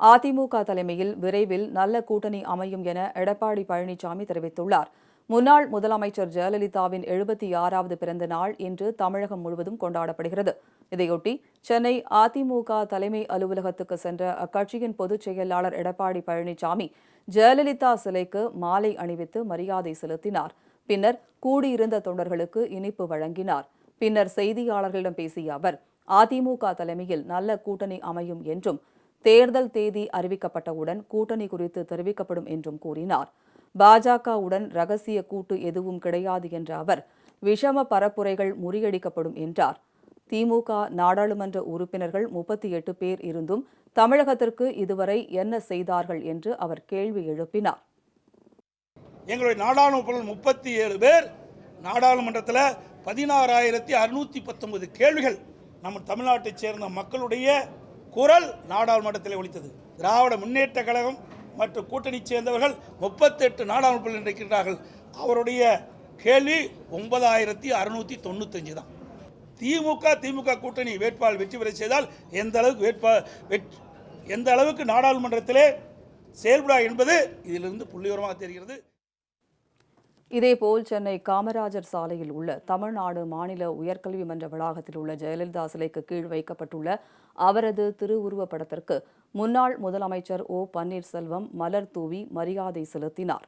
அதிமுக தலைமையில் விரைவில் நல்ல கூட்டணி அமையும் என எடப்பாடி பழனிசாமி தெரிவித்துள்ளார். முன்னாள் முதலமைச்சர் ஜெயலலிதாவின் எழுபத்தி ஆறாவது பிறந்த நாள் இன்று தமிழகம் முழுவதும் கொண்டாடப்படுகிறது. இதையொட்டி சென்னை அதிமுக தலைமை அலுவலகத்துக்கு சென்ற அக்கட்சியின் பொதுச் செயலாளர் எடப்பாடி பழனிசாமி ஜெயலலிதா சிலைக்கு மாலை அணிவித்து மரியாதை செலுத்தினார். பின்னர் கூடியிருந்த தொண்டர்களுக்கு இனிப்பு வழங்கினார். பின்னர் செய்தியாளர்களிடம் பேசிய அவர் அதிமுக தலைமையில் நல்ல கூட்டணி அமையும் என்றும் தேர்தல் தேதி அறிவிக்கப்பட்டவுடன் கூட்டணி குறித்து தெரிவிக்கப்படும் என்றும் கூறினார். பாஜகவுடன் ரகசிய கூட்டு எதுவும் கிடையாது என்ற அவர் விஷம பரப்புரைகள் முறியடிக்கப்படும் என்றார். திமுக நாடாளுமன்ற உறுப்பினர்கள் முப்பத்தி எட்டு பேர் இருந்தும் தமிழகத்திற்கு இதுவரை என்ன செய்தார்கள் என்று அவர் கேள்வி எழுப்பினார். எங்களுடைய நாடாளுமன்ற முப்பத்தி ஏழு பேர் நாடாளுமன்றத்தில் பதினாறாயிரத்தி அறுநூத்தி பத்தொன்பது கேள்விகள் நம்ம தமிழ்நாட்டை சேர்ந்த மக்களுடைய குரல் நாடாளுமன்றத்தில் ஒழித்தது திராவிட முன்னேற்ற கழகம் மற்றும் கூட்டணி சேர்ந்தவர்கள் முப்பத்தெட்டு நாடாளுமன்றத்தில் இருக்கின்றார்கள் அவருடைய கேள்வி ஒன்பதாயிரத்தி அறுநூற்றி தொண்ணூத்தஞ்சு தான். திமுக திமுக கூட்டணி வேட்பாளர் வெற்றி பெற செய்தால் எந்த அளவுக்கு வேட்பா வெற்றி எந்த அளவுக்கு நாடாளுமன்றத்திலே செயல்படா என்பது இதிலிருந்து புள்ளிவரமாக தெரிகிறது. இதேபோல் சென்னை காமராஜர் சாலையில் உள்ள தமிழ்நாடு மாநில உயர்கல்வி மன்ற வளாகத்தில் உள்ள ஜெயலலிதா சிலைக்கு கீழ் வைக்கப்பட்டுள்ள அவரது திருவுருவப் படத்திற்கு முன்னாள் முதலமைச்சர் ஓ பன்னீர்செல்வம் மலர் தூவி மரியாதை செலுத்தினார்.